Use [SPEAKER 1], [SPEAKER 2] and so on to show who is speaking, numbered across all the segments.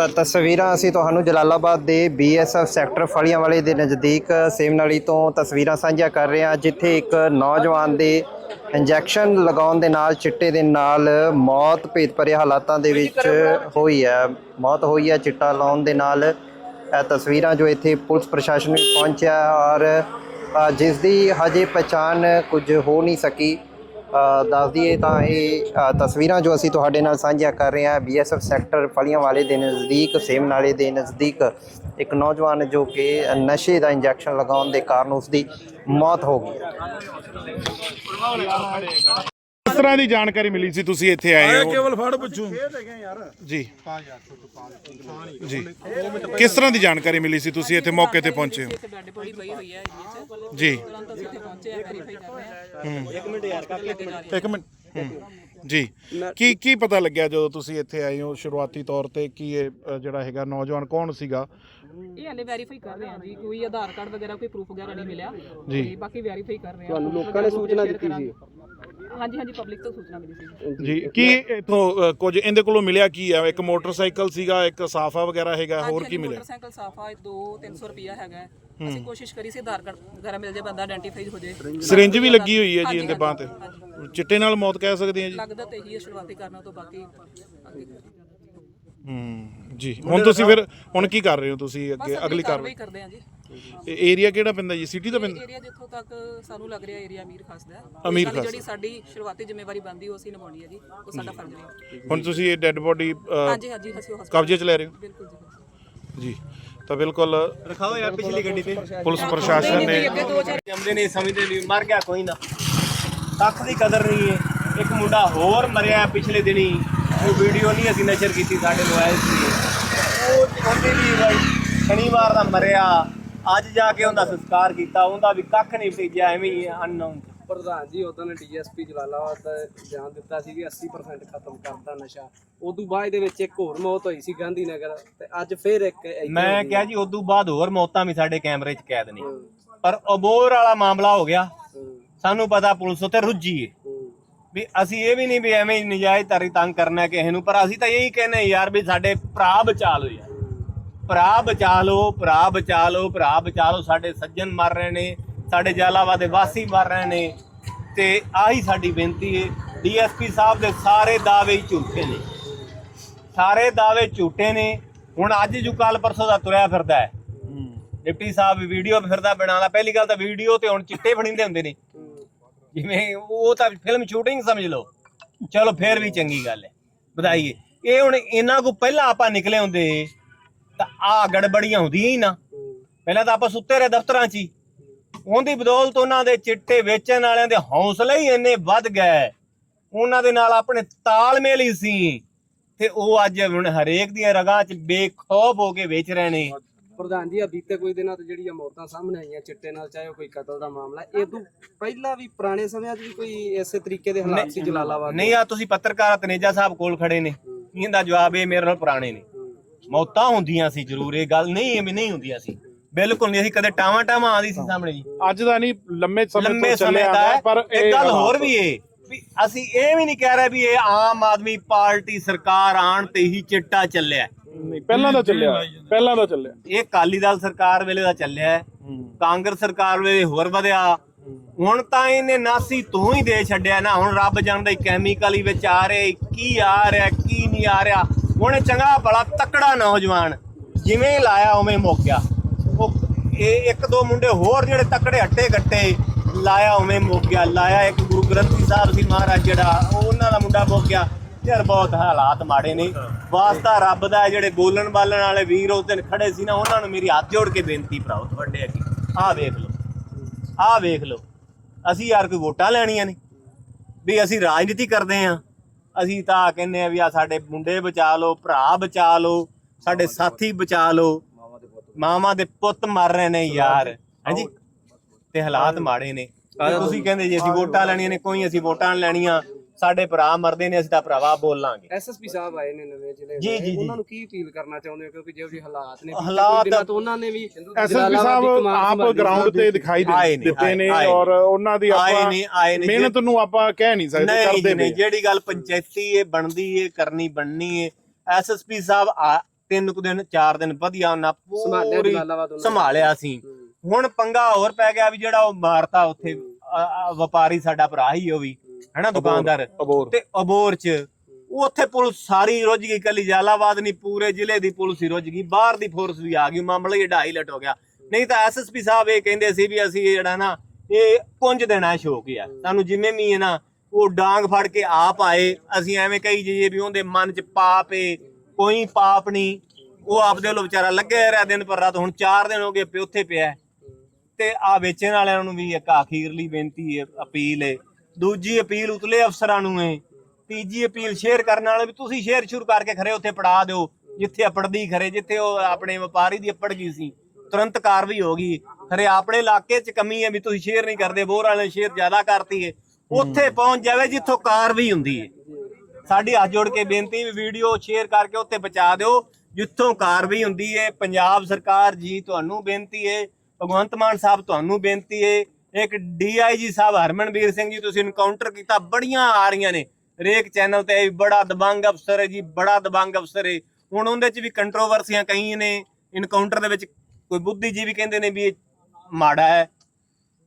[SPEAKER 1] ਤਾਂ ਤਸਵੀਰਾਂ ਅਸੀਂ ਤੁਹਾਨੂੰ ਜਲਾਲਾਬਾਦ ਦੇ ਬੀਐਸਐਫ ਸੈਕਟਰ ਫਲੀਆਂ ਵਾਲੇ ਦੇ ਨਜ਼ਦੀਕ ਸੇਮਨਾਲੀ ਤੋਂ ਤਸਵੀਰਾਂ ਸਾਂਝਾ ਕਰ ਰਹੇ ਹਾਂ ਜਿੱਥੇ ਇੱਕ ਨੌਜਵਾਨ ਦੇ ਇੰਜੈਕਸ਼ਨ ਲਗਾਉਣ ਦੇ ਨਾਲ ਚਿੱਟੇ ਦੇ ਨਾਲ ਮੌਤ ਭੇਤ ਭਰੇ ਹਾਲਾਤਾਂ ਦੇ ਵਿੱਚ ਹੋਈ ਹੈ। ਮੌਤ ਹੋਈ ਹੈ ਚਿੱਟਾ ਲਾਉਣ ਦੇ ਨਾਲ। ਇਹ ਤਸਵੀਰਾਂ ਜੋ ਇੱਥੇ ਪੁਲਿਸ ਪ੍ਰਸ਼ਾਸਨ ਵੀ ਪਹੁੰਚਿਆ ਔਰ ਜਿਸ ਦੀ ਹਜੇ ਪਛਾਣ ਕੁਝ ਹੋ ਨਹੀਂ ਸਕੀ। ਦੱਸ ਦਈਏ ਤਾਂ ਇਹ ਤਸਵੀਰਾਂ ਜੋ ਅਸੀਂ ਤੁਹਾਡੇ ਨਾਲ ਸਾਂਝੀਆਂ ਕਰ ਰਹੇ ਹਾਂ ਬੀਐਸਐਫ ਸੈਕਟਰ ਫਲੀਆਂ ਵਾਲੇ ਦੇ ਨਜ਼ਦੀਕ, ਸੇਮ ਨਾਲੇ ਦੇ ਨਜ਼ਦੀਕ ਇੱਕ ਨੌਜਵਾਨ ਜੋ ਕਿ ਨਸ਼ੇ ਦਾ ਇੰਜੈਕਸ਼ਨ ਲਗਾਉਣ ਦੇ ਕਾਰਨ ਉਸ ਦੀ ਮੌਤ ਹੋ ਗਈ।
[SPEAKER 2] ਕਿਸ ਤਰ੍ਹਾਂ ਦੀ ਜਾਣਕਾਰੀ ਮਿਲੀ ਸੀ ਤੁਸੀਂ ਇੱਥੇ ਆਏ ਹੋ।
[SPEAKER 3] ਕੇਵਲ ਫੜ ਪੁੱਛੂ।
[SPEAKER 2] ਜੀ। ਜੀ। ਕਿਸ ਤਰ੍ਹਾਂ ਦੀ ਜਾਣਕਾਰੀ ਮਿਲੀ ਸੀ ਤੁਸੀਂ ਇੱਥੇ ਮੌਕੇ ਤੇ ਪਹੁੰਚੇ ਹੋ?
[SPEAKER 4] ਇੱਥੇ ਡੈਡ ਬੋਡੀ ਪਈ ਹੋਈ ਹੈ। ਏਰੀਏ 'ਚ
[SPEAKER 2] ਜੀ
[SPEAKER 4] ਤੁਰੰਤ ਅਸੀਂ ਇੱਥੇ ਪਹੁੰਚੇ ਆ ਵੈਰੀਫਾਈ ਕਰ ਰਹੇ ਹਾਂ
[SPEAKER 2] ਇੱਕ ਮਿੰਟ। ਹੂੰ। ਜੀ। ਕੀ ਕੀ ਪਤਾ ਲੱਗਿਆ ਜਦੋਂ ਤੁਸੀਂ ਇੱਥੇ ਆਏ ਹੋ ਸ਼ੁਰੂਆਤੀ ਤੌਰ ਤੇ ਕੀ ਇਹ ਅ, ਜਿਹੜਾ ਹੈਗਾ ਨੌਜਵਾਨ ਕੌਣ ਸੀਗਾ?
[SPEAKER 4] ਇਹ ਹਲੇ ਵੈਰੀਫਾਈ ਕਰ ਰਹੇ ਹਾਂ ਜੀ। ਕੋਈ ਆਧਾਰ ਕਾਰਡ ਵਗੈਰਾ ਕੋਈ ਪ੍ਰੂਫ ਵਗੈਰਾ ਨਹੀਂ ਮਿਲਿਆ।
[SPEAKER 2] ਜੀ।
[SPEAKER 4] ਤੇ ਬਾਕੀ ਵੈਰੀਫਾਈ ਕਰ ਰਹੇ ਹਾਂ। ਤੁਹਾਨੂੰ ਲੋਕਾਂ ਨੇ ਸੂਚਨਾ ਦਿੱਤੀ ਸੀ। ਹਾਂਜੀ ਹਾਂਜੀ ਪਬਲਿਕ ਤੋਂ ਸੂਚਨਾ ਮਿਲੀ ਸੀ।
[SPEAKER 2] ਜੀ ਕੀ ਇਥੋਂ ਕੁਝ ਇਹਦੇ ਕੋਲੋਂ ਮਿਲਿਆ ਕੀ ਹੈ ਇੱਕ ਮੋਟਰਸਾਈਕਲ ਸੀਗਾ ਇੱਕ ਸਾਫਾ ਵਗੈਰਾ ਹੈਗਾ ਹੋਰ ਕੀ ਮਿਲਿਆ?
[SPEAKER 4] ਮੋਟਰਸਾਈਕਲ ਸਾਫਾ 2 300 ਰੁਪਿਆ ਹੈਗਾ। ਹੈ। ਅਸੀਂ ਕੋਸ਼ਿਸ਼ ਕਰੀ ਸੀ ਆਧਾਰ ਕਾਰਡ ਵਗੈਰਾ ਮਿਲ ਜੇ ਬੰਦਾ ਆਇਡੈਂਟੀਫਾਈ ਹੋ ਜੇ
[SPEAKER 2] ਸਿਰਿੰਜ ਵੀ ਲੱਗੀ ਹੋਈ ਹੈ ਜੀ
[SPEAKER 4] ਹਾਂਜੀ,
[SPEAKER 2] ਇਹਦੇ ਬਾਹ ਤੇ।
[SPEAKER 4] ਹਾਂਜੀ।
[SPEAKER 2] ਚਿੱਟੇ ਨਾਲ ਮੌਤ ਕਹਿ ਸਕਦੇ ਹਾਂ ਜੀ?
[SPEAKER 4] ਲੱਗਦਾ ਤੇ ਇਹੀ ਹੈ ਸ਼ੁਰੂਆਤੀ ਕਰਨਾ ਤੋਂ ਬਾਕੀ ਅੱਗੇ
[SPEAKER 2] ਹੂੰ ਜੀ। ਹੁਣ ਤੁਸੀਂ ਫਿਰ ਹੁਣ ਕੀ ਕਰ ਰਹੇ ਹੋ ਤੁਸੀਂ ਅੱਗੇ?
[SPEAKER 4] ਅਗਲੀ ਕਾਰਵਾਈ ਕਰਦੇ ਹਾਂ ਜੀ।
[SPEAKER 2] ਏਰੀਆ ਕਿਹੜਾ ਪੈਂਦਾ ਜੀ? ਸਿਟੀ ਦਾ ਪੈਂਦਾ?
[SPEAKER 4] ਏਰੀਆ ਜਿੱਥੋਂ ਤੱਕ ਸਾਨੂੰ ਲੱਗ ਰਿਹਾ ਏਰੀਆ ਅਮੀਰ ਖਾਸ ਦਾ ਹੈ।
[SPEAKER 2] ਅਮੀਰ ਖਾਸ।
[SPEAKER 4] ਜਿਹੜੀ ਸਾਡੀ ਸ਼ੁਰੂਆਤੀ ਜ਼ਿੰਮੇਵਾਰੀ ਬਣਦੀ ਉਹ ਅਸੀਂ ਨਿਭਾਉਣੀ ਹੈ ਜੀ। ਉਹ ਸਾਡਾ ਫਰਜ਼ ਹੈ।
[SPEAKER 2] ਹੁਣ ਤੁਸੀਂ ਇਹ ਡੈੱਡ ਬੋਡੀ
[SPEAKER 4] ਹਾਂਜੀ ਹਾਂਜੀ ਅਸੀਂ ਹਸਪਤਾਲ
[SPEAKER 2] ਕਬਜ਼ੇ 'ਚ ਲੈ ਰਹੇ ਹੋ?
[SPEAKER 4] ਬਿਲਕੁਲ ਜੀ ਬਿਲਕੁਲ।
[SPEAKER 2] ਜੀ। ਤਾਂ ਬਿਲਕੁਲ
[SPEAKER 3] ਰਖਾਓ ਯਾਰ ਪਿਛਲੀ ਗੱਡੀ ਤੇ।
[SPEAKER 2] ਪੁਲਿਸ ਪ੍ਰਸ਼ਾਸਨ ਨੇ
[SPEAKER 4] ਅੱਗੇ ਦੋ ਚਾਰ
[SPEAKER 3] ਜੰਮਦੇ ਨਹੀਂ ਸਮਝਦੇ ਨਹੀਂ ਮਰ ਗਿਆ ਕੋਈ ਨਾ। ਕੱਖ ਦੀ ਕਦਰ ਨਹੀਂ ਹੈ। ਇੱਕ ਮੁੰਡਾ ਹੋਰ ਮਰਿਆ ਪਿਛਲੇ ਦਿਨੀ। ਉਹ ਵੀਡੀਓ ਨਹੀਂ ਅਸੀਂ ਨਸ਼ਰ ਕੀਤੀ ਸਾਡੇ ਮੋਬਾਈਲ ਹੈ। ਉਹ ਉਹਦੇ ਵੀ ਬਾਈ ਸ਼ਨੀਵਾਰ ਦਾ ਮਰਿਆ। ਅੱਜ ਜਾ ਕੇ ਉਹਦਾ ਸੰਸਕਾਰ ਕੀਤਾ। ਉਹਦਾ ਵੀ ਕੱਖ ਨਹੀਂ ਭੇਜਿਆ ਐਵੇਂ ਹੀ ਅਨਨੋਨ
[SPEAKER 5] ਪ੍ਰਧਾਨ ਜੀ ਉਦੋਂ ਨੇ ਡੀਐਸਪੀ ਜਲਾਲਾਬਾਦ ਦਾ ਬਿਆਨ ਦਿੱਤਾ ਸੀ ਕਿ 80% ਖਤਮ ਕਰਤਾ ਨਸ਼ਾ। ਉਦੋਂ ਬਾਅਦ ਦੇ ਵਿੱਚ ਇੱਕ ਹੋਰ ਮੌਤ ਹੋਈ ਸੀ ਗਾਂਧੀ ਨਗਰ ਤੇ ਅੱਜ ਫੇਰ ਇੱਕ
[SPEAKER 3] ਮੈਂ ਕਿਹਾ ਜੀ ਉਦੋਂ ਬਾਅਦ ਹੋਰ ਮੌਤਾਂ ਵੀ ਸਾਡੇ ਕੈਮਰੇ 'ਚ ਕੈਦ ਨੇ ਪਰ ਅਬੋਰ ਵਾਲਾ ਮਾਮਲਾ ਹੋ ਗਿਆ। ਸਾਨੂੰ ਪਤਾ ਪੁਲਿਸ ਉੱਤੇ ਰੁੱਝੀ ਏ।
[SPEAKER 5] ਹੂੰ,
[SPEAKER 3] ਵੀ ਅਸੀਂ ਇਹ ਵੀ ਨਹੀਂ ਵੀ ਐਵੇਂ ਨਜਾਇਜ਼ ਤਰੀ ਤੰਗ ਕਰਨਾ ਕਿਸੇ ਨੂੰ ਪਰ ਅਸੀਂ ਤਾਂ ਇਹੀ ਕਹਿੰਦੇ ਯਾਰ ਵੀ ਸਾਡੇ ਭਰਾ ਬਚਾ ਲਓ ਯਾਰ। ਭਰਾ ਬਚਾ ਲਓ ਭਰਾ ਬਚਾ ਲਓ ਭਰਾ ਬਚਾ ਲਓ ਸਾਡੇ ਸੱਜਣ ਮਰ ਰਹੇ ਨੇ ਸਾਡੇ ਜਲਾਲਾਬਾਦ ਦੇ ਵਾਸੀ ਮਰ ਰਹੇ ਨੇ। ਤੇ ਆਹੀ ਸਾਡੀ ਬੇਨਤੀ ਹੈ ਡੀਐਸਪੀ ਸਾਹਿਬ ਦੇ ਸਾਰੇ ਦਾਅਵੇ ਝੂਠੇ ਨੇ। ਸਾਰੇ ਦਾਅਵੇ ਝੂਠੇ ਨੇ। ਹੁਣ ਅੱਜ ਜੂ ਕੱਲ ਪਰਸੋਂ ਦਾ ਤੁਰਿਆ ਫਿਰਦਾ ਹੈ ਡਿਪਟੀ ਸਾਹਿਬ ਵੀਡੀਓ ਫਿਰਦਾ ਬਣਾਉਂਦਾ ਪਹਿਲੀ ਗੱਲ ਤਾਂ ਵੀਡੀਓ ਤੇ ਹੁਣ ਚਿੱਟੇ ਫੜਿੰਦੇ ਹੁੰਦੇ ਨੇ। ਜਿਵੇਂ ਉਹ ਤਾਂ ਫਿਲਮ ਸ਼ੂਟਿੰਗ ਸਮਝ ਲਓ। ਚਲੋ ਫੇਰ ਵੀ ਚੰਗੀ ਗੱਲ ਹੈ। ਵਧਾਈਏ। ਇਹ ਹੁਣ ਇਹਨਾਂ ਕੋ ਪਹਿਲਾਂ ਆਪਾਂ ਨਿਕਲੇ ਹੁੰਦੇ, ਤਾਂ ਆ ਗੜਬੜੀਆਂ ਹੁੰਦੀਆਂ ਹੀ ਨਾ। ਪਹਿਲਾਂ ਤਾਂ ਆਪਾਂ ਸੁੱਤੇ ਰਹੇ ਦਫ਼ਤਰਾਂ 'ਚ ਹੀ। ਉਹਦੀ ਬਦੌਲਤ ਉਹਨਾਂ ਦੇ ਚਿੱਟੇ ਵੇਚਣ ਵਾਲਿਆਂ ਦੇ ਹੌਸਲੇ ਹੀ ਇੰਨੇ ਵੱਧ ਗਏ। ਉਹਨਾਂ ਦੇ ਨਾਲ ਆਪਣੇ ਤਾਲਮੇਲ ਹੀ ਸੀ। ਤੇ ਉਹ ਅੱਜ ਹੁਣ ਹਰੇਕ ਦੀਆਂ ਰਗਾਂ 'ਚ ਬੇਖੌਫ ਹੋ ਕੇ ਵੇਚ ਰਹੇ ਨੇ।
[SPEAKER 5] ਪ੍ਰਧਾਨ ਜੀ ਆ ਬੀਤੇ ਕੁਝ ਦਿਨਾਂ ਤੋਂ ਜਿਹੜੀਆਂ ਮੌਤਾਂ ਸਾਹਮਣੇ ਆਈਆਂ ਚਿੱਟੇ ਨਾਲ ਚਾਹੇ ਉਹ ਕੋਈ ਕਤਲ ਦਾ ਮਾਮਲਾ ਇਹ ਤੋਂ ਪਹਿਲਾਂ ਵੀ ਪੁਰਾਣੇ ਸਮਿਆਂ 'ਚ ਵੀ ਕੋਈ ਇਸੇ ਤਰੀਕੇ ਦੇ ਹਾਲਾਤ ਸੀ ਜਲਾਲਾਬਾਦ?
[SPEAKER 3] ਨਹੀਂ ਆ ਤੁਸੀਂ ਪੱਤਰਕਾਰ ਤਨੇਜਾ ਸਾਹਿਬ ਕੋਲ ਖੜੇ ਨੇ। ਇਹਦਾ ਜਵਾਬ ਇਹ ਮੇਰੇ ਨਾਲ ਪੁਰਾਣੇ ਨੇ? ਮੌਤਾਂ ਹੁੰਦੀਆਂ ਸੀ ਜ਼ਰੂਰ ਇਹ ਗੱਲ ਨਹੀਂ ਐਵੇਂ ਨਹੀਂ ਹੁੰਦੀਆਂ ਸੀ। ਬਿਲਕੁਲ ਨਹੀਂ ਅਸੀਂ ਕਦੇ ਟਾਵਾਂ ਟਾਵਾਂ ਆਦੀ ਸੀ ਸਾਹਮਣੇ ਜੀ।
[SPEAKER 2] ਅੱਜ ਦਾ ਨਹੀਂ ਲੰਮੇ ਸਮੇਂ ਤੋਂ
[SPEAKER 3] ਦਾ
[SPEAKER 2] ਆ ਪਰ
[SPEAKER 3] ਇੱਕ ਗੱਲ ਹੋਰ ਵੀ ਏ ਵੀ ਅਸੀਂ ਇਹ ਵੀ ਨਹੀਂ ਕਹਿ ਰਹੇ ਵੀ ਇਹ ਆਮ ਆਦਮੀ ਪਾਰਟੀ ਸਰਕਾਰ ਆਣ ਤੇ ਹੀ ਚਿੱਟਾ ਚੱਲਿਆ।
[SPEAKER 2] ਨਹੀਂ ਪਹਿਲਾਂ ਦਾ ਚੱਲਿਆ। ਪਹਿਲਾਂ ਦਾ ਚੱਲਿਆ।
[SPEAKER 3] ਇਹ ਕਾਲੀ ਦਲ ਸਰਕਾਰ ਵੇਲੇ ਦਾ ਚੱਲਿਆ ਹੈ। ਕਾਂਗਰਸ ਸਰਕਾਰ ਵੇਲੇ ਹੋਰ ਵਧਿਆ। ਹੁਣ ਤਾਂ ਇਹਨੇ ਨਾਸੀ ਤੂੰ ਹੀ ਦੇ ਛੱਡਿਆ ਨਾ। ਹੁਣ ਰੱਬ ਜਾਣਦਾ ਕੈਮੀਕਲ ਹੀ ਵਿੱਚ ਆ ਰਿਹਾ ਕੀ ਆ ਰਿਹਾ ਕੀ ਨਹੀਂ ਆ ਰਿਹਾ। ਹੁਣ ਇਹ ਚੰਗਾ ਬੜਾ ਤਕੜਾ ਨੌਜਵਾਨ ਜਿਵੇਂ ਲਾਇਆ ਉਵੇਂ ਮੁੱਕ ਗਿਆ ਉਹ ਇਹ ਇੱਕ ਦੋ ਮੁੰਡੇ ਹੋਰ ਜਿਹੜੇ ਤਕੜੇ ਹੱਟੇ ਗੱਟੇ ਲਾਇਆ ਉਵੇਂ ਮੁੱਕ ਗਿਆ ਲਾਇਆ ਇੱਕ ਗੁਰੂ ਗ੍ਰੰਥੀ ਸਾਹਿਬ ਸੀ ਮਹਾਰਾਜ ਜਿਹੜਾ ਉਹ ਉਹਨਾਂ ਦਾ ਮੁੰਡਾ ਮੁੱਕ ਗਿਆ ਯਾਰ ਬਹੁਤ ਹਾਲਾਤ ਮਾੜੇ ਨੇ। ਵਾਸਤਾ ਰੱਬ ਦਾ ਜਿਹੜੇ ਬੋਲਣ ਬਾਲਣ ਵਾਲੇ ਵੀਰ ਉਸ ਦਿਨ ਖੜੇ ਸੀ ਨਾ ਉਹਨਾਂ ਨੂੰ ਮੇਰੀ ਹੱਥ ਜੋੜ ਕੇ ਬੇਨਤੀ ਭਰਾਓ ਤੁਹਾਡੇ ਅੱਗੇ। ਆਹ ਵੇਖ ਲਓ। ਆਹ ਵੇਖ ਲਓ। ਅਸੀਂ ਯਾਰ ਕੋਈ ਵੋਟਾਂ ਲੈਣੀਆਂ ਨੇ? ਵੀ ਅਸੀਂ ਰਾਜਨੀਤੀ ਕਰਦੇ ਆਂ ਅਸੀਂ ਤਾਂ ਕਹਿੰਦੇ ਆ ਵੀ ਆ ਸਾਡੇ ਮੁੰਡੇ ਬਚਾ ਲਓ ਭਰਾ ਬਚਾ ਲਓ ਸਾਡੇ ਸਾਥੀ ਬਚਾ ਲਓ। ਮਾਵਾਂ ਦੇ ਪੁੱਤ। ਮਰ ਰਹੇ ਨੇ ਯਾਰ। ਹਾਂਜੀ? ਤੇ ਹਾਲਾਤ ਮਾੜੇ ਨੇ। ਤੁਸੀਂ ਕਹਿੰਦੇ ਜੀ ਅਸੀਂ ਵੋਟਾਂ ਲੈਣੀਆਂ ਨੇ ਕੋਈ ਅਸੀਂ ਵੋਟਾਂ ਲੈਣੀਆਂ। ਸਾਡੇ ਭਰਾ ਮਰਦੇ ਨੇ ਅਸੀਂ ਤਾਂ ਭਰਾਵਾ ਬੋਲਾਂਗੇ
[SPEAKER 5] ਐਸਐਸਪੀ ਸਾਹਿਬ ਆਏ ਨੇ ਨਵੇਂ ਜ਼ਿਲ੍ਹੇ
[SPEAKER 3] ਜੀ,
[SPEAKER 5] ਦੇ।
[SPEAKER 3] ਜੀ, ਜੀ।
[SPEAKER 5] ਉਹਨਾਂ ਨੂੰ ਕੀ ਅਪੀਲ ਕਰਨਾ ਚਾਹੁੰਦੇ ਹੋ ਕਿਉਂਕਿ ਜਿਹੋ ਜਿਹੇ ਹਾਲਾਤ ਨੇ
[SPEAKER 3] ਹਾਲਾਤ-
[SPEAKER 5] ਤੋਂ ਉਹਨਾਂ ਨੇ ਵੀ
[SPEAKER 2] ਐਸਐਸਪੀ ਸਾਹਿਬ ਆਪ। ਗਰਾਊਂਡ ਤੇ ਦਿਖਾਈ ਦੇ-
[SPEAKER 3] ਆਏ ਨੇ,
[SPEAKER 2] ਦਿੱਤੇ ਨੇ
[SPEAKER 3] ਆਏ।
[SPEAKER 2] ਔਰ ਉਹਨਾਂ ਦੀ
[SPEAKER 3] ਆਏ
[SPEAKER 2] ਆਪਾਂ
[SPEAKER 3] ਨੇ, ਆਏ ਨੇ।
[SPEAKER 2] ਮਿਹਨਤ ਨੂੰ ਆਪਾਂ ਕਹਿ ਨਹੀਂ ਸਕਦੇ
[SPEAKER 3] ਨਹੀਂ
[SPEAKER 2] ਕਰਦੇ
[SPEAKER 3] ਜੀ,
[SPEAKER 2] ਨੇ
[SPEAKER 3] ਨਹੀਂ ਜਿਹੜੀ ਗੱਲ ਪੰਚਾਇਤੀ ਏ ਬਣਦੀ ਏ ਕਰਨੀ ਬਣਨੀ ਏ ਐਸਐਸਪੀ ਸਾਹਿਬ ਆ- ਤਿੰਨ ਕੁ ਦਿਨ ਚਾਰ ਦਿਨ ਵਧੀਆ ਉਹਨਾਂ
[SPEAKER 5] ਸੰਭਾਲਿਆ
[SPEAKER 3] ਪੂਰੀ
[SPEAKER 5] ਜਲਾਲਾਬਾਦ ਉਹਨਾਂ ਨੇ।
[SPEAKER 3] ਸੰਭਾਲਿਆ ਸੀ ਹੁਣ ਪੰਗਾ ਹੋਰ ਪੈ ਗਿਆ ਵੀ ਜਿਹੜਾ ਉਹ ਮਾਰਤਾ ਉੱਥੇ ਅ- ਅ- ਵਪਾਰੀ ਸਾਡਾ ਭਰਾ ਹੀ ਉਹ ਵੀ ਹੈਨਾ ਦੁਕਾਨਦਾਰ।
[SPEAKER 2] ਅਬੋਰ।
[SPEAKER 3] ਤੇ ਅਬੋਰ ਚ ਉਹ ਉੱਥੇ ਪੁਲਿਸ ਸਾਰੀ ਰੁੱਝ ਗਈ ਕੱਲੀ ਜਲਾਲਾਬਾਦ ਨਹੀਂ ਪੂਰੇ ਜ਼ਿਲ੍ਹੇ ਦੀ ਪੁਲਿਸ ਹੀ ਰੁੱਝ ਗਈ ਬਾਹਰ ਦੀ ਫੋਰਸ ਵੀ ਆ ਗਈ ਮਾਮਲਾ ਹੀ ਢਾਈ ਲਟ ਹੋ ਗਿਆ। ਨਹੀਂ ਤਾਂ ਐਸਐਸਪੀ ਸਾਹਿਬ ਇਹ ਕਹਿੰਦੇ ਸੀ ਵੀ ਅਸੀਂ ਜਿਹੜਾ ਨਾ ਇਹ ਪੁੰਜ ਦੇਣਾ ਸ਼ੌਕ ਆ। ਸਾਨੂੰ ਜਿਵੇਂ ਵੀ ਹੈ ਨਾ ਉਹ ਡਾਂਗ ਫੜ ਕੇ ਆਪ ਆਏ ਅਸੀਂ ਐਵੇਂ ਕਹੀ ਜਾਈਏ ਵੀ ਉਹਦੇ ਮਨ ਚ ਪਾਪ ਏ ਕੋਈ ਪਾਪ ਨਹੀਂ ਉਹ ਆਪਦੇ ਵੱਲੋਂ ਵਿਚਾਰਾ ਲੱਗਿਆ ਰਿਹਾ ਦਿਨ ਪਰ ਰਾਤ ਹੁਣ 4 ਦਿਨ ਹੋ ਗਏ ਉੱਥੇ ਪਿਆ। ਹੈ। ਤੇ ਆ ਵੇਚਣ ਵਾਲਿਆਂ ਨੂੰ ਵੀ ਇੱਕ ਅਖੀਰਲੀ ਬੇਨਤੀ ਹੈ ਅਪੀਲ ਹੈ ਦੂਜੀ ਅਪੀਲ ਉਤਲੇ ਅਫਸਰਾਂ ਨੂੰ ਹੈ ਤੀਜੀ ਅਪੀਲ ਸ਼ੇਅਰ ਕਰਨ ਵਾਲੇ ਵੀ ਤੁਸੀਂ ਸ਼ੇਅਰ ਸ਼ੁਰੂ ਕਰਕੇ ਖਰੇ ਉੱਥੇ ਪੜਾ ਦਿਓ ਜਿੱਥੇ ਅਪੜਦੀ ਖਰੇ ਜਿੱਥੇ ਉਹ ਆਪਣੇ ਵਪਾਰੀ ਦੀ ਅਪੜ ਗਈ ਸੀ। ਤੁਰੰਤ ਕਾਰਵਾਈ ਹੋ ਗਈ। ਖਰੇ ਆਪਣੇ ਇਲਾਕੇ 'ਚ ਕਮੀ ਹੈ ਵੀ ਤੁਸੀਂ ਸ਼ੇਅਰ ਨਹੀਂ ਕਰਦੇ ਬੋਰ ਵਾਲੇ ਸ਼ੇਅਰ ਜ਼ਿਆਦਾ ਕਰਤੀ ਹੈ ਉੱਥੇ ਪਹੁੰਚ ਜਾਵੇ ਜਿੱਥੋਂ ਕਾਰਵਾਈ ਹੁੰਦੀ ਹੈ ਸਾਡੀ ਹੱਥ ਜੋੜ ਕੇ ਬੇਨਤੀ ਵੀ ਵੀਡੀਓ ਸ਼ੇਅਰ ਕਰਕੇ ਉੱਤੇ ਪਹੁੰਚਾ ਦਿਓ ਜਿੱਥੋਂ ਕਾਰਵਾਈ ਹੁੰਦੀ ਹੈ ਪੰਜਾਬ ਸਰਕਾਰ ਜੀ ਤੁਹਾਨੂੰ ਬੇਨਤੀ ਹੈ ਭਗਵੰਤ ਮਾਨ ਸਾਹਿਬ ਤੁਹਾਨੂੰ ਬੇਨਤੀ ਹੈ ਇੱਕ ਡੀਆਈਜੀ ਸਾਹਿਬ ਹਰਮਨਵੀਰ ਸਿੰਘ ਜੀ, ਤੁਸੀਂ ਇਨਕਾਊਂਟਰ ਕੀਤਾ, ਬੜੀਆਂ ਆ ਰਹੀਆਂ ਨੇ। ਰੇਕ ਚੈਨਲ ਤੇ ਬੜਾ ਦਬੰਗ ਅਫਸਰ ਹੈ ਜੀ, ਬੜਾ ਦਬੰਗ ਅਫਸਰ ਹੈ। ਹੁਣ ਉਹਦੇ ਚ ਵੀ ਕੰਟਰੋਵਰਸੀਆਂ ਕਈ ਨੇ ਇਨਕਾਊਂਟਰ ਦੇ ਵਿੱਚ ਕੋਈ ਬੁੱਧੀਜੀਵੀ ਕਹਿੰਦੇ ਨੇ ਵੀ ਇਹ ਮਾੜਾ ਹੈ।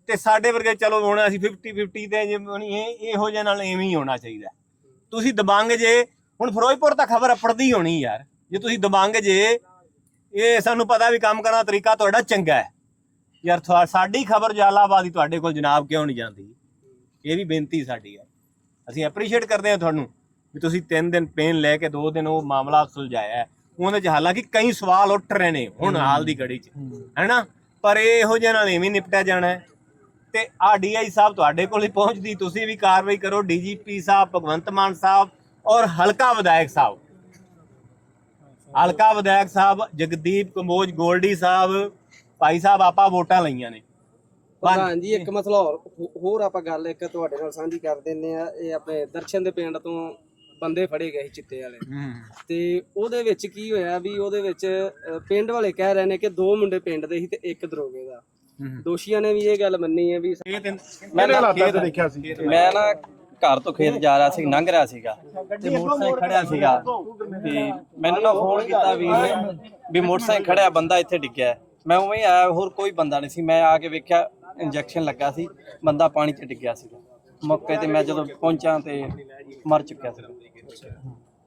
[SPEAKER 3] ਤੇ ਸਾਡੇ ਵਰਗੇ ਚਲੋ ਹੁਣ ਅਸੀਂ 50 50 ਤੇ ਜੇ ਇਹ ਇਹੋ ਜਿਹੇ ਨਾਲ ਐਵੇਂ ਹੀ ਹੋਣਾ ਚਾਹੀਦਾ। ਤੁਸੀਂ ਦਬੰਗ ਜੇ, ਹੁਣ ਫਿਰੋਜ਼ਪੁਰ ਤਾਂ ਖਬਰ ਅਪੜਦੀ ਹੋਣੀ ਯਾਰ। ਜੇ ਤੁਸੀਂ ਦਬੰਗ ਜੇ, ਇਹ ਸਾਨੂੰ ਪਤਾ ਵੀ ਕੰਮ ਕਰਨ ਦਾ ਤਰੀਕਾ ਤੁਹਾਡਾ ਚੰਗਾ ਹੈ। ਯਾਰ ਤੁਹਾ- ਸਾਡੀ ਖਬਰ ਜਲਾਲਾਬਾਦ ਦੀ ਤੁਹਾਡੇ ਕੋਲ ਜਨਾਬ ਕਿਉਂ ਨਹੀਂ ਜਾਂਦੀ? ਇਹ ਵੀ ਬੇਨਤੀ ਸਾਡੀ ਹੈ ਅਸੀਂ ਐਪਰੀਸ਼ੀਏਟ ਕਰਦੇ ਹਾਂ ਤੁਹਾਨੂੰ ਵੀ ਤੁਸੀਂ 3 ਦਿਨ ਪੇਨ ਲੈ ਕੇ 2 ਦਿਨ ਉਹ ਮਾਮਲਾ ਸੁਲਝਾਇਆ ਹੈ। ਉਹਦੇ ਚ ਹਾਲਾਂਕਿ ਕਈ ਸਵਾਲ ਉੱਠ ਰਹੇ ਨੇ ਹੁਣ ਹਾਲ ਦੀ ਘੜੀ ਚ। ਹੈਨਾ? ਪਰ ਇਹ ਇਹੋ ਜਿਹੇ ਨਾਲ ਐਵੇਂ ਨਿਪਟਿਆ ਜਾਣਾ ਹੈ। ਤੇ ਆ ਡੀਆਈ ਸਾਹਿਬ ਤੁਹਾਡੇ ਕੋਲ ਹੀ ਪਹੁੰਚਦੀ ਤੁਸੀਂ ਵੀ ਕਾਰਵਾਈ ਕਰੋ। ਡੀਜੀਪੀ ਸਾਹਿਬ ਭਗਵੰਤ ਮਾਨ ਸਾਹਿਬ ਔਰ ਹਲਕਾ ਵਿਧਾਇਕ ਸਾਹਿਬ। ਹਲਕਾ ਵਿਧਾਇਕ ਸਾਹਿਬ ਜਗਦੀਪ ਕੰਬੋਜ ਗੋਲਡੀ ਸਾਹਿਬ ਭਾਈ ਸਾਹਿਬ ਆਪਾਂ ਵੋਟਾਂ ਲਈਆਂ ਨੇ।
[SPEAKER 5] ਪ੍ਰਧਾਨ ਜੀ ਇੱਕ ਮਸਲਾ ਹੋਰ ਹੋਰ ਆਪਾਂ ਗੱਲ ਇੱਕ ਤੁਹਾਡੇ ਨਾਲ ਸਾਂਝੀ ਕਰ ਦਿੰਨੇ ਆ ਇਹ ਆਪਣੇ ਦਰਸ਼ਨ ਦੇ ਪਿੰਡ ਤੋਂ ਬੰਦੇ ਫੜੇ ਗਏ ਸੀ ਚਿੱਟੇ ਵਾਲੇ। ਤੇ ਉਹਦੇ ਵਿੱਚ ਕੀ ਹੋਇਆ ਵੀ ਉਹਦੇ ਵਿੱਚ ਪਿੰਡ ਵਾਲੇ ਕਹਿ ਰਹੇ ਨੇ ਕਿ ਦੋ ਮੁੰਡੇ ਪਿੰਡ ਦੇ ਸੀ ਤੇ ਇੱਕ ਦਰੋਗੇ ਦਾ। ਦੋਸ਼ੀਆਂ ਨੇ ਵੀ ਇਹ ਗੱਲ ਮੰਨੀ ਹੈ ਵੀ
[SPEAKER 2] ਮੈਂ 'ਚ ਦੇਖਿਆ ਸੀ।
[SPEAKER 6] ਮੈਂ ਨਾ ਘਰ ਤੋਂ ਖੇਤ ਜਾ ਰਿਹਾ ਸੀ ਲੰਘ ਰਿਹਾ ਸੀਗਾ। ਤੇ ਮੋਟਰਸਾਈਕਲ ਖੜਿਆ ਸੀਗਾ। ਤੇ ਮੈਨੂੰ ਨਾ ਫੋਨ ਕੀਤਾ ਵੀਰ ਨੇ ਵੀ ਮੋਟਰਸਾਈਕਲ ਖੜਿਆ ਬੰਦਾ ਇੱਥੇ ਡਿੱਗਿਆ। ਮੈਂ ਉਵੇਂ ਹੀ ਆਇਆ ਹੋਰ ਕੋਈ ਬੰਦਾ ਨਹੀਂ ਸੀ। ਮੈਂ ਆ ਕੇ ਵੇਖਿਆ ਇੰਜੈਕਸ਼ਨ ਲੱਗਾ ਸੀ। ਬੰਦਾ ਪਾਣੀ 'ਚ ਡਿੱਗਿਆ ਸੀਗਾ। ਮੌਕੇ ਤੇ ਮੈਂ ਜਦੋਂ ਪਹੁੰਚਾ ਤੇ ਮਰ ਚੁੱਕਿਆ ਸੀ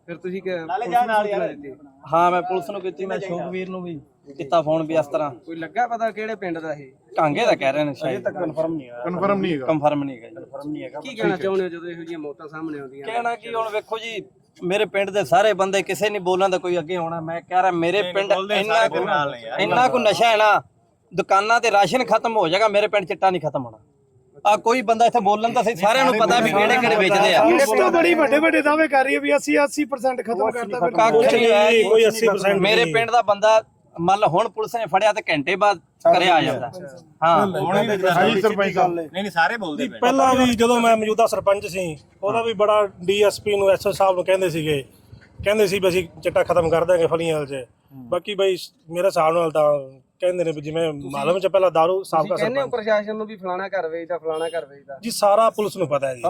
[SPEAKER 5] ਫਿਰ ਤੁਸੀਂ ਕਿ ਦਿੱਤੀ?
[SPEAKER 6] ਹਾਂ ਮੈਂ ਪੁਲਿਸ ਨੂੰ ਕੀਤੀ ਮੈਂ ਸ਼ੋਕਵੀਰ ਨੂੰ ਵੀ ਕੀਤਾ ਫੋਨ ਵੀ ਇਸ ਤਰ੍ਹਾਂ।
[SPEAKER 5] ਕੋਈ ਲੱਗਾ ਪਤਾ ਕਿਹੜੇ ਪਿੰਡ ਦਾ ਇਹ?
[SPEAKER 6] ਢਾਂਗੇ ਦਾ ਕਹਿ ਰਹੇ ਨੇ ਸ਼ਾਇਦ। ਕਨਫਰਮ ਨਹੀਂ ਹੈਗਾ
[SPEAKER 2] ਕਨਫਰਮ ਨਹੀਂ ਹੈਗਾ।
[SPEAKER 6] ਕਨਫਰਮ ਨਹੀਂ ਹੈਗਾ ਕਨਫਰਮ ਨਹੀਂ ਹੈਗਾ।
[SPEAKER 5] ਕੀ ਕਹਿਣਾ ਚਾਹੁੰਦੇ ਹੋ ਜਦੋਂ ਇਹੋ ਜਿਹੀਆਂ ਮੌਤਾਂ ਸਾਹਮਣੇ ਆਉਂਦੀਆਂ ਨੇ?
[SPEAKER 6] ਕਹਿਣਾ ਕੀ ਹੁਣ ਵੇਖੋ ਜੀ ਮੇਰੇ ਪਿੰਡ ਦੇ ਸਾਰੇ ਬੰਦੇ ਕਿਸੇ ਨਹੀਂ ਬੋਲਣ ਦਾ ਕੋਈ ਅੱਗੇ ਹੋਣਾ ਮੈਂ ਕਹਿ ਰਿਹਾ ਮੇਰੇ ਪਿੰਡ ਇੰਨਾ ਕੁ ਇੰਨਾ ਕੁ ਨਸ਼ਾ ਹੈ ਨਾ ਦੁਕਾਨਾਂ ਤੇ ਰਾਸ਼ਨ ਖਤਮ ਹੋ ਜਾਏਗਾ ਮੇਰੇ ਪਿੰਡ ਚਿੱਟਾ ਨਹੀਂ ਖਤਮ ਹੋਣਾ। ਆ ਕੋਈ ਬੰਦਾ ਇੱਥੇ ਬੋਲਣ ਤਾਂ ਸਹੀ ਸਾਰਿਆਂ ਨੂੰ ਪਤਾ ਵੀ ਕਿਹੜੇ ਕਿਹੜੇ ਵੇਚਦੇ ਆ।
[SPEAKER 7] ਇਸ ਤੋਂ ਬੜੀ ਵੱਡੇ ਵੱਡੇ ਦਾਅਵੇ ਕਰ ਰਹੀ ਹੈ ਵੀ ਅਸੀਂ 80% ਖਤਮ ਕਰਤਾ। ਕੋਈ 80%
[SPEAKER 6] ਮੇਰੇ ਪਿੰਡ ਦਾ ਬੰਦਾ ਮੰਨ ਲਓ ਹੁਣ ਪੁਲਿਸ ਨੇ ਫੜਿਆ ਤੇ ਘੰਟੇ ਬਾਅਦ ਘਰੇ ਆ ਜਾਂਦਾ। ਹਾਂ।
[SPEAKER 2] ਹਾਂਜੀ ਸਰਪੰਚ। ਸਾਹਿਬ
[SPEAKER 3] ਨਹੀਂ ਨਹੀਂ ਸਾਰੇ ਬੋਲਦੇ ਪਏ।
[SPEAKER 7] ਪਹਿਲਾਂ ਵੀ ਜਦੋਂ ਮੈਂ ਮੌਜੂਦਾ ਸਰਪੰਚ ਸੀ ਉਹਦਾ ਵੀ ਬੜਾ ਡੀਐਸਪੀ ਨੂੰ ਐਸਓ ਸਾਹਿਬ ਨੂੰ ਕਹਿੰਦੇ ਸੀਗੇ। ਕਹਿੰਦੇ ਸੀ ਵੀ ਅਸੀਂ ਚਿੱਟਾ ਖਤਮ ਕਰ ਦਾਂਗੇ ਫਲੀਆਂ ਵਾਲ 'ਚ। ਬਾਕੀ ਬਈ ਮੇਰੇ ਹਿਸਾਬ ਨਾਲ ਤਾਂ ਕਹਿੰਦੇ ਨੇ ਵੀ ਜਿਵੇਂ ਮਾਲਮ ਚ ਪਹਿਲਾਂ ਦਾਰੂ ਸਾਬਕਾ
[SPEAKER 5] ਕਹਿੰਦੇ ਹੋ
[SPEAKER 7] ਸਰਪੰਚ
[SPEAKER 5] ਪ੍ਰਸ਼ਾਸਨ ਨੂੰ ਵੀ ਫਲਾਣਾ ਕਰ ਵੇਚਦਾ ਫਲਾਣਾ ਕਰ ਵੇਚਦਾ
[SPEAKER 7] ਜੀ ਸਾਰਾ ਪੁਲਿਸ ਨੂੰ ਪਤਾ ਹੈ ਜੀ।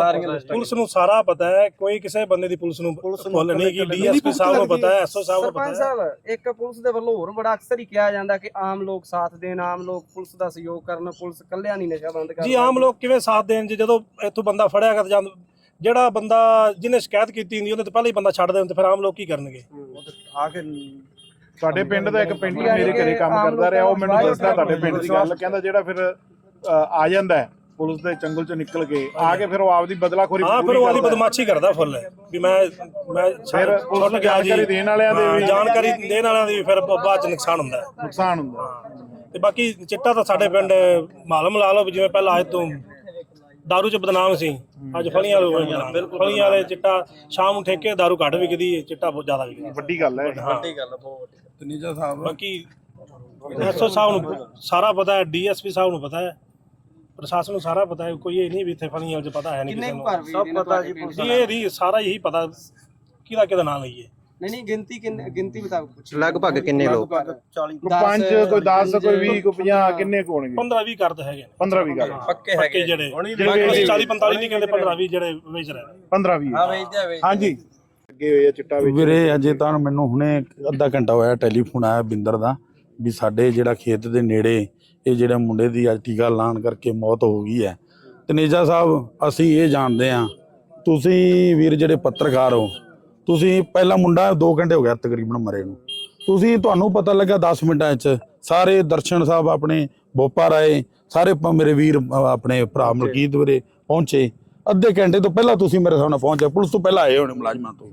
[SPEAKER 7] ਪੁਲਿਸ ਨੂੰ ਸਾਰਾ ਪਤਾ ਹੈ ਕੋਈ ਕਿਸੇ ਬੰਦੇ ਦੀ ਪੁਲਿਸ ਨੂੰ ਭੁੱਲ ਨਹੀਂ ਕਿ ਡੀਐਸਪੀ ਸਾਹਿਬ ਨੂੰ ਪਤਾ ਹੈ ਐਸਓ ਸਾਹਿਬ ਨੂੰ
[SPEAKER 5] ਸਰਪੰਚ
[SPEAKER 7] ਪਤਾ ਹੈ।
[SPEAKER 5] ਸਾਹਿਬ ਇੱਕ ਪੁਲਿਸ ਦੇ ਵੱਲੋਂ ਹੋਰ ਬੜਾ ਅਕਸਰ ਹੀ ਕਿਹਾ ਜਾਂਦਾ ਕਿ ਆਮ ਲੋਕ ਸਾਥ ਦੇਣ ਆਮ ਲੋਕ ਪੁਲਿਸ ਦਾ ਸਹਿਯੋਗ ਕਰਨ ਪੁਲਿਸ ਇਕੱਲਿਆਂ ਨਹੀਂ ਨਸ਼ਾ ਬੰਦ ਕਰ
[SPEAKER 7] ਜੀ ਆਮ ਲੋਕ ਕਿਵੇਂ ਸਾਥ ਦੇਣ ਜੀ? ਜਦੋਂ ਇੱਥੋਂ ਬੰਦਾ ਫੜਿਆ ਕਰ ਜਾਂ ਜਿਹੜਾ ਬੰਦਾ ਜਿਹਨੇ ਸ਼ਿਕਾਇਤ ਕੀਤੀ ਹੁੰਦੀ ਉਹਦੇ ਤੋਂ ਪਹਿਲਾਂ ਹੀ ਬੰਦਾ ਛੱਡ ਦੇਣ ਤੇ ਫਿਰ ਆਮ ਲੋਕ ਕੀ ਕਰਨਗੇ?
[SPEAKER 2] ਤੁਹਾਡੇ ਪਿੰਡ ਦਾ ਇੱਕ ਪੇਂਟਰ ਮੇਰੇ ਘਰੇ ਕੰਮ ਕਰਦਾ ਰਿਹਾ ਉਹ ਮੈਨੂੰ ਦੱਸਦਾ ਤੁਹਾਡੇ ਪਿੰਡ ਦੀ ਗੱਲ ਕਹਿੰਦਾ ਜਿਹੜਾ ਫਿਰ ਆ ਜਾਂਦਾ ਹੈ ਪੁਲਿਸ ਦੇ ਚੰਗਲ ਚੋਂ ਨਿਕਲ ਕੇ ਆ ਕੇ ਫਿਰ ਉਹ ਆਪਦੀ ਬਦਲਾਖੋਰੀ
[SPEAKER 7] ਹਾਂ ਫਿਰ ਉਹ
[SPEAKER 2] ਹੈ।
[SPEAKER 7] ਬਦਮਾਸ਼ੀ ਕਰਦਾ ਫੁੱਲ ਵੀ ਮੈਂ ਮੈਂ
[SPEAKER 2] ਫਿਰ ਨੂੰ
[SPEAKER 7] ਗਿਆ ਜੀ
[SPEAKER 2] ਜਾਣਕਾਰੀ ਦੇਣ ਵਾਲਿਆਂ ਦੇ ਵੀ
[SPEAKER 7] ਜਾਣਕਾਰੀ ਦੇਣ ਵਾਲਿਆਂ ਦੀ ਫਿਰ ਬਾਅਦ ਚ ਨੁਕਸਾਨ ਹੁੰਦਾ।
[SPEAKER 2] ਨੁਕਸਾਨ ਹੁੰਦਾ
[SPEAKER 7] ਤੇ ਬਾਕੀ ਚਿੱਟਾ ਤਾਂ ਸਾਡੇ ਪਿੰਡ ਮਾਲਮ ਲਾ ਲਓ ਜਿਵੇਂ ਪਹਿਲਾਂ ਅੱਜ ਤੋਂ ਦਾਰੂ ਚ ਬਦਨਾਮ ਸੀ ਅੱਜ ਫਲੀਆਂ ਵਾਲੇ ਹੋਏ ਬਦਨਾਮ। ਫਲੀਆਂ ਵਾਲੇ ਚਿੱਟਾ ਸ਼ਾਮ ਨੂੰ ਠੇਕੇ ਦਾਰੂ ਘੱਟ ਵਿਕਦੀ ਹੈ ਚਿੱਟਾ ਬਹੁਤ ਜ਼ਿਆਦਾ ਵਿਕਦਾ
[SPEAKER 2] ਵੱਡੀ ਗੱਲ ਹੈ
[SPEAKER 7] ਬਾਕੀ ਐਸਓ ਸਾਹਿਬ ਨੂੰ ਸਾਰਾ ਪਤਾ ਹੈ ਡੀਐਸਪੀ ਸਾਹਿਬ ਨੂੰ ਪਤਾ ਹੈ ਪ੍ਰਸ਼ਾਸਨ ਨੂੰ ਸਾਰਾ ਪਤਾ ਹੈ ਕੋਈ ਇਹ ਨਹੀਂ ਵੀ ਇੱਥੇ ਫਲੀਆਂ ਚ ਪਤਾ ਹੈ ਨਹੀਂ ਕਿਸੇ ਨੂੰ
[SPEAKER 5] ਤੁਹਾਡੇ ਪਿੰਡ
[SPEAKER 7] ਜੀ ਇਹ ਨਹੀਂ ਸਾਰਾ ਇਹੀ ਪਤਾ ਕਿਹਦਾ ਕਿਹਦਾ ਨਾਮ ਲਈਏ
[SPEAKER 5] ਨਹੀਂ ਨਹੀਂ ਗਿਣਤੀ ਕਿੰਨੇ ਗਿਣਤੀ ਮੁਤਾਬਕ ਪੁੱਛੀ।
[SPEAKER 1] ਲਗਭਗ ਕਿੰਨੇ ਲੋਕ?
[SPEAKER 2] ਕੋਈ 5 ਕੋਈ 10 ਕੋਈ 20 ਕੋਈ 50 ਕਿੰਨੇ ਕੁ ਹੋਣਗੇ?
[SPEAKER 7] 15 20 ਕਰਦੇ ਹੈਗੇ ਨੇ।
[SPEAKER 2] 15 20 ਗੱਲ
[SPEAKER 6] ਪੱਕੇ
[SPEAKER 7] ਪੱਕੇ ਜਿਹੜੇ
[SPEAKER 2] ਜਿਹੜੇ
[SPEAKER 7] 40 45 ਨਹੀਂ ਕਹਿੰਦੇ 15 20 ਜਿਹੜੇ ਵੇਚ ਰਹੇ ਨੇ।
[SPEAKER 2] 15 20
[SPEAKER 6] ਹਾਂ ਵੇਚਦੇ ਆ ਵੇਚਦੇ
[SPEAKER 2] ਹਾਂਜੀ। ਲੱਗੇ ਹੋਏ ਆ ਚਿੱਟਾ ਵੇਚ
[SPEAKER 8] ਵੀਰੇ ਅਜੇ ਤਾਂ ਮੈਨੂੰ ਹੁਣੇ ਅੱਧਾ ਘੰਟਾ ਹੋਇਆ ਟੈਲੀਫੋਨ ਆਇਆ ਬਿੰਦਰ ਦਾ ਵੀ ਸਾਡੇ ਜਿਹੜਾ ਖੇਤ ਦੇ ਨੇੜੇ ਇਹ ਜਿਹੜੇ ਮੁੰਡੇ ਦੀ ਅੱਜ ਟੀਕਾ ਲਾਉਣ ਕਰਕੇ ਮੌਤ ਹੋ ਗਈ ਹੈ। ਤਨੇਜਾ ਸਾਹਿਬ ਅਸੀਂ ਇਹ ਜਾਣਦੇ ਹਾਂ ਤੁਸੀਂ ਵੀਰ ਜਿਹੜੇ ਪੱਤਰਕਾਰ ਹੋ ਤੁਸੀਂ ਪਹਿਲਾ ਮੁੰਡਾ 2 ਘੰਟੇ ਹੋ ਗਿਆ ਤਕਰੀਬਨ ਮਰੇ ਨੂੰ। ਤੁਸੀਂ ਤੁਹਾਨੂੰ ਪਤਾ ਲੱਗਾ 10 ਮਿੰਟਾਂ ਵਿੱਚ ਸਾਰੇ ਦਰਸ਼ਨ ਸਾਹਿਬ ਆਪਣੇ ਬੋਪਾ ਰਾਏ ਸਾਰੇ ਮੇਰੇ ਵੀਰ ਆਪਣੇ ਭਰਾ ਮਲਕੀਤ ਵੀਰੇ ਪਹੁੰਚੇ। ਅੱਧੇ ਘੰਟੇ ਤੋਂ ਪਹਿਲਾਂ ਤੁਸੀਂ ਮੇਰੇ ਸਾਹਮਣੇ ਪਹੁੰਚੇ ਪੁਲਿਸ ਤੋਂ ਪਹਿਲਾਂ ਆਏ ਹੋਣੇ ਮੁਲਾਜ਼ਮਾਂ ਤੋਂ।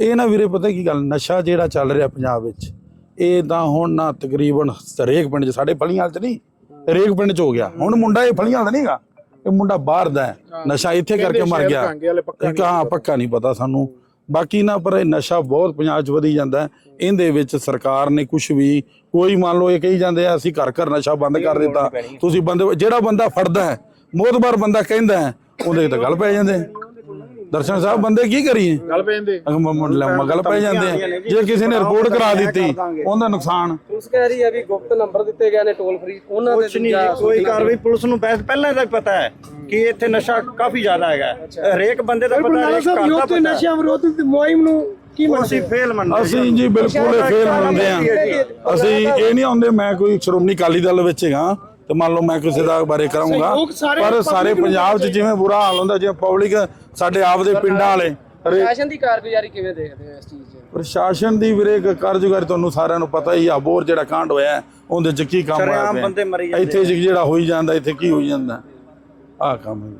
[SPEAKER 8] ਇਹ ਨਾ ਵੀਰੇ ਪਤਾ ਕੀ ਗੱਲ ਨਸ਼ਾ ਜਿਹੜਾ ਚੱਲ ਰਿਹਾ ਪੰਜਾਬ ਵਿੱਚ ਇਹ ਤਾਂ ਹੁਣ ਨਾ ਤਕਰੀਬਨ ਹਰੇਕ ਪਿੰਡ 'ਚ ਸਾਡੇ ਫਲੀਆਂ 'ਚ ਨਹੀਂ ਹਰੇਕ ਪਿੰਡ 'ਚ ਹੋ ਗਿਆ। ਹੁਣ ਮੁੰਡਾ ਇਹ ਫਲੀਆਂ ਦਾ ਨਹੀਂਗਾ। ਇਹ ਮੁੰਡਾ ਬਾਹਰ ਦਾ ਹੈ। ਨਸ਼ਾ ਇੱਥੇ ਕਰਕੇ ਮਰ ਗਿਆ।
[SPEAKER 2] ਕਾਂਗੇ ਵਾਲੇ ਪੱਕਾ
[SPEAKER 8] ਇੱਕ ਹਾਂ ਪੱਕਾ ਨਹੀਂ ਪਤਾ ਸਾਨੂੰ। ਬਾਕੀ ਨਾ ਪਰ ਇਹ ਨਸ਼ਾ ਬਹੁਤ ਪੰਜਾਬ 'ਚ ਵਧੀ ਜਾਂਦਾ। ਇਹਦੇ ਵਿੱਚ ਸਰਕਾਰ ਨੇ ਕੁਝ ਵੀ ਕੋਈ ਮੰਨ ਲਓ ਇਹ ਕਹੀ ਜਾਂਦੇ ਆ ਅਸੀਂ ਘਰ ਘਰ ਨਸ਼ਾ ਬੰਦ ਕਰ ਦਿੱਤਾ। ਤੁਸੀਂ ਬੰਦੇ ਜਿਹੜਾ ਬੰਦਾ ਫੜਦਾ ਹੈ ਮੋਦਬਾਰ ਬੰਦਾ ਕਹਿੰਦਾ ਉਹਦੇ ਤੇ ਗੱਲ ਪੈ ਜਾਂਦੇ ਦਰਸ਼ਨ ਸਾਹਿਬ ਬੰਦੇ ਕੀ ਕਰੀਏ?
[SPEAKER 2] ਗੱਲ ਪੈਂਦੇ
[SPEAKER 8] ਮਗਲ ਪੈ ਜਾਂਦੇ ਆ ਜੇ ਕਿਸੇ ਨੇ ਰਿਪੋਰਟ ਕਰਾ ਦਿੱਤੀ ਉਹਦਾ ਨੁਕਸਾਨ।
[SPEAKER 5] ਪੁਲਿਸ ਕਹਿ ਰਹੀ ਹੈ ਵੀ ਗੁਪਤ ਨੰਬਰ ਦਿੱਤੇ ਗਏ ਨੇ ਟੋਲ ਫ੍ਰੀ ਉਹਨਾਂ ਦੇ
[SPEAKER 9] ਕੁਛ ਨਹੀਂ ਕੋਈ ਕਾਰਵਾਈ ਪੁਲਿਸ ਨੂੰ ਪਹਿ- ਪਹਿਲਾਂ ਦਾ ਹੀ ਪਤਾ ਹੈ ਕਿ ਇੱਥੇ ਨਸ਼ਾ ਕਾਫੀ ਜ਼ਿਆਦਾ ਹੈਗਾ ਹਰੇਕ ਬੰਦੇ ਦਾ ਪਤਾ ਹਰੇਕ ਘਰ ਦਾ ਨਸ਼ਾ ਵਿਰੋਧ ਮੁਹਿੰਮ ਨੂੰ ਕੀ ਅਸੀਂ ਫੇਲ ਮੰਨਦੇ
[SPEAKER 8] ਅਸੀਂ ਜੀ ਬਿਲਕੁਲ ਇਹ ਫੇਲ ਮੰਨਦੇ ਆ ਅਸੀਂ ਇਹ ਨਹੀਂ ਆਉਂਦੇ ਮੈਂ ਕੋਈ ਸ਼੍ਰੋਮਣੀ ਅਕਾਲੀ ਦਲ ਵਿੱਚ ਹੈਗਾ। ਤੇ ਮੰਨ ਲਓ ਮੈਂ ਕਿਸੇ ਦਾ ਬਾਰੇ ਕਰਾਂਗਾ ਪਰ ਸਾਰੇ ਪੰਜਾਬ 'ਚ ਜਿਵੇਂ ਬੁਰਾ ਹਾਲ ਹੁੰਦਾ ਜਿਵੇਂ ਪਬਲਿਕ ਸਾਡੇ ਆਪ ਦੇ ਪਿੰਡਾਂ ਵਾਲੇ
[SPEAKER 5] ਪ੍ਰਸ਼ਾਸਨ ਦੀ ਕਾਰਗੁਜ਼ਾਰੀ ਕਿਵੇਂ ਦੇਖਦੇ ਹੋ ਇਸ ਚੀਜ਼ 'ਚ
[SPEAKER 8] ਪ੍ਰਸ਼ਾਸਨ ਦੀ ਵੀਰੇ ਇੱਕ ਕਾਰਜਕਾਰੀ ਤੁਹਾਨੂੰ ਸਾਰਿਆਂ ਨੂੰ ਪਤਾ ਹੀ ਆ ਬੋਰ ਜਿਹੜਾ ਕਾਂਡ ਹੋਇਆ ਉਹਦੇ 'ਚ ਕੀ ਕੰਮ ਹੋਇਆ ਇੱਥੇ ਜਿਹੜਾ ਹੋਈ ਜਾਂਦਾ ਇੱਥੇ ਕੀ ਹੋਈ ਜਾਂਦਾ। ਆਹ ਕੰਮ ਹੈ।